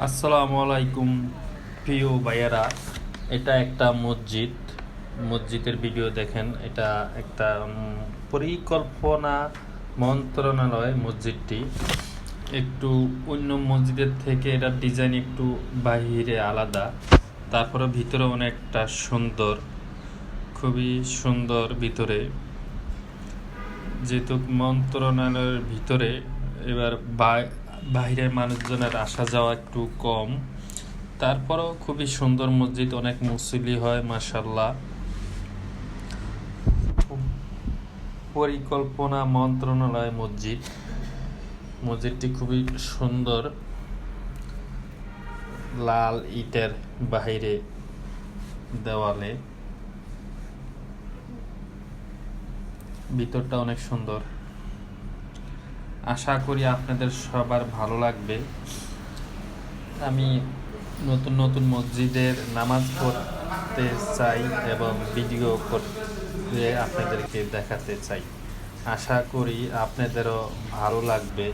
আসসালামু আলাইকুম, প্রিয় ভাইয়ারা। এটা একটা মসজিদ। মসজিদের ভিডিও দেখেন, এটা একটা পরিকল্পনা মন্ত্রণালয় মসজিদটি। একটু অন্য মসজিদের থেকে এটা ডিজাইন একটু বাহিরে আলাদা। তারপরে ভিতরে অনেকটা সুন্দর, খুবই সুন্দর ভিতরে। যেহেতু মন্ত্রণালয়ের ভিতরে, এবার বাইরের মানুষজনের আসা যাওয়া একটু কম। তারপরেও খুবই সুন্দর মসজিদ, অনেক মুসলি হয় মাসাল্লাহ পরিকল্পনা মন্ত্রণালয় মসজিদ। মসজিদটি খুবই সুন্দর। লাল ইটের বাহিরে দেওয়ালে। ভিতরটা অনেক সুন্দর। আশা করি আপনাদের সবার ভালো লাগবে। আমি নতুন নতুন মসজিদের নামাজ পড়তে চাই এবং ভিডিও করতে আপনাদেরকে দেখাতে চাই। আশা করি আপনাদেরও ভালো লাগবে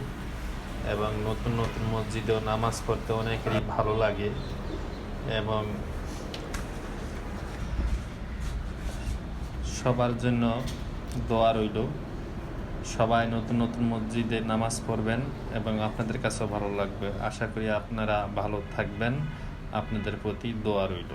এবং নতুন নতুন মসজিদেও নামাজ পড়তে অনেকেরই ভালো লাগে এবং সবার জন্য দোয়া রইল। সবাই নতুন নতুন মসজিদে নামাজ পড়বেন এবং আপনাদের কাছেও ভালো লাগবে। আশা করি আপনারা ভালো থাকবেন। আপনাদের প্রতি দোয়া রইল।